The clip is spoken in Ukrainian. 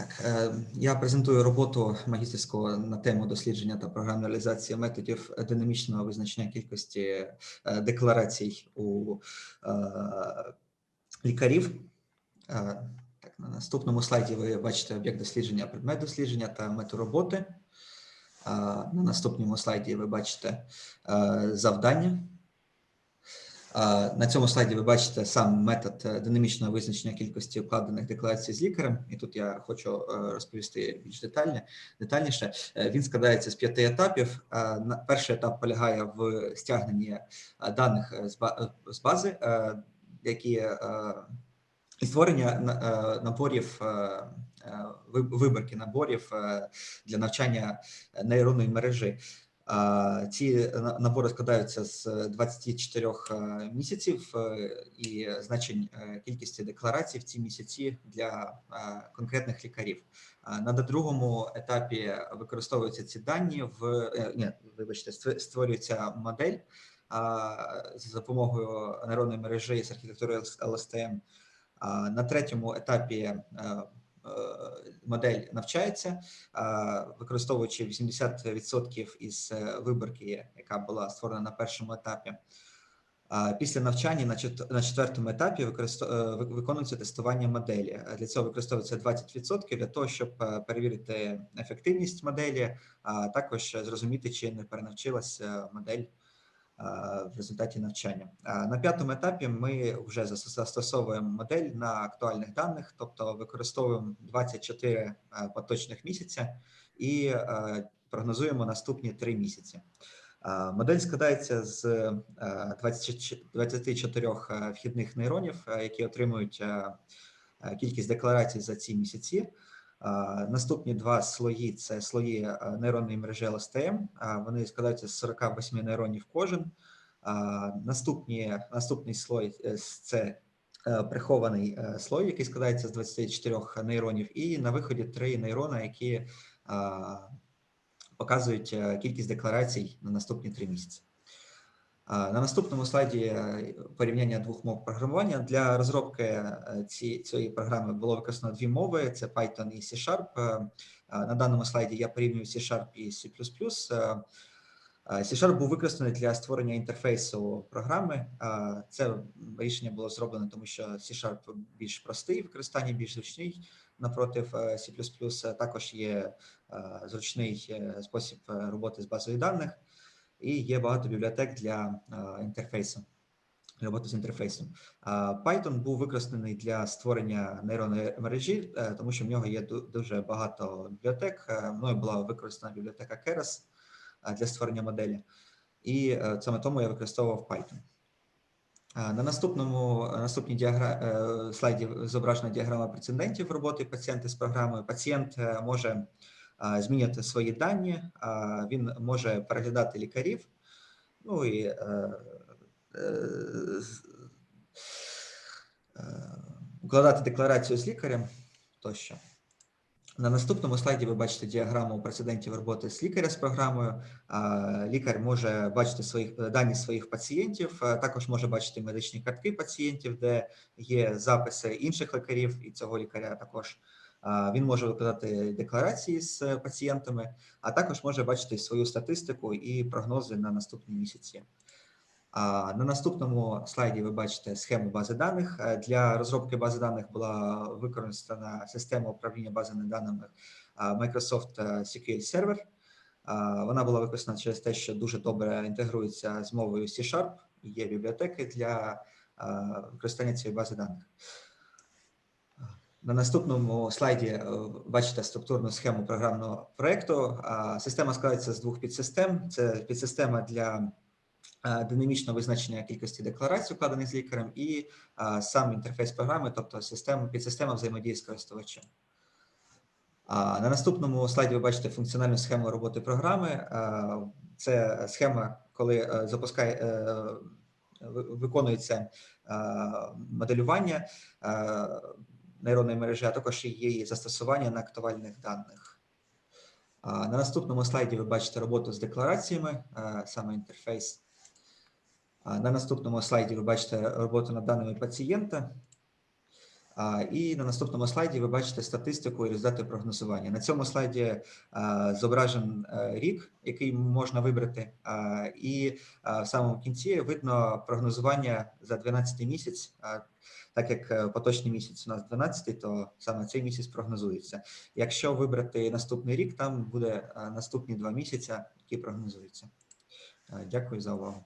Так, е, я презентую роботу магістерського на тему дослідження та програмної реалізації методів динамічного визначення кількості е, декларацій у е, лікарів. Так, на наступному слайді ви бачите об'єкт дослідження, предмет дослідження та мету роботи. На наступному слайді ви бачите завдання. На цьому слайді ви бачите сам метод е, динамічного визначення кількості укладених декларацій з лікарем. І тут я хочу е, розповісти більш детальне, детальніше. Е, Він складається з п'яти етапів. Перший етап полягає в стягненні даних з ба- з бази, які і створення на- наборів ви- вибірки наборів для навчання нейронної мережі. Ці на- набори складаються з 24 е, місяців е, і значень е, кількості декларацій в ці місяці для е, конкретних лікарів. На другому етапі використовуються ці дані в е, ні, вибачте, створюється модель за допомогою нейронної мережі з архітектури LSTM. На третьому етапі е, е, модель навчається, використовуючи 80% із е, виборки, яка була створена на першому етапі. Після навчання на четвертому етапі е, виконується тестування моделі. Е, Для цього використовується 20% для того, щоб е, перевірити ефективність моделі, а також зрозуміти, чи не перенавчилася модель в результаті навчання. На п'ятому етапі ми вже зас- застосовуємо модель на актуальних даних, тобто використовуємо 24 е, поточних місяця і е, прогнозуємо наступні три місяці. Модель складається з е, 24 24 е, вхідних нейронів, е, які отримують е, е, кількість декларацій за ці місяці. Наступні два слої це слої е, нейронної мережі LSTM. Вони складаються з 48 нейронів кожен. Наступні, наступний слой е, це е, прихований слой, який складається з 24 нейронів, і на виході три нейрона, які показують кількість декларацій на наступні три місяці. На наступному слайді е, порівняння двох мов програмування. Для розробки е, ці- цієї програми було використано дві мови: це Python і C-Sharp. Е, На даному слайді я порівнюю C-Sharp і C++. C-Sharp був використаний для створення інтерфейсу програми. Це рішення було зроблено, тому що C-Sharp більш простий в використанні, більш зручний напротив C++. Також є зручний спосіб роботи з базою даних і є багато бібліотек для інтерфейсу. Роботи з інтерфейсом. Python був використаний для створення нейронної мережі, е, тому що в нього є дуже багато бібліотек. Е, Мною була використана бібліотека Keras для створення моделі, і е, саме тому я використовував Python. На наступному наступній діагра... слайді зображена діаграма прецедентів роботи пацієнта з програмою. Пацієнт може змінювати свої дані, він може переглядати лікарів, ну і е, е, е, укладати декларацію з лікарем тощо. На наступному слайді ви бачите діаграму прецедентів роботи з лікаря з програмою. Лікар може бачити своїх дані своїх пацієнтів, також може бачити медичні картки пацієнтів, де є записи інших лікарів і цього лікаря також. Він може викладати декларації з е, пацієнтами, а також може бачити свою статистику і прогнози на наступні місяці. На наступному слайді ви бачите схему бази даних. Е, Для розробки бази даних була використана система управління базами даними Microsoft е, SQL Server. Вона була використана через те, що дуже добре інтегрується з мовою C-Sharp. Є бібліотеки для використання цієї бази даних. На наступному слайді е, бачите структурну схему програмного проекту. Система складається з двох підсистем. Це підсистема для е, динамічного визначення кількості декларацій, укладених з лікарем, і е, сам інтерфейс програми, тобто система, підсистема взаємодії з користувачем. На наступному слайді ви бачите функціональну схему роботи програми. Це схема, коли запускає, виконується моделювання нейронної мережі, а також її застосування на актуальних даних. На наступному слайді ви бачите роботу з деклараціями, саме інтерфейс. На наступному слайді ви бачите роботу над даними пацієнта. І на наступному слайді ви бачите статистику і результати прогнозування. На цьому слайді зображен е, рік, який можна вибрати, і в самому кінці видно прогнозування за 12 місяць. Так як е, поточний місяць у нас 12, то саме цей місяць прогнозується. Якщо вибрати наступний рік, там буде е, наступні два місяці, які прогнозуються. Е, Дякую за увагу.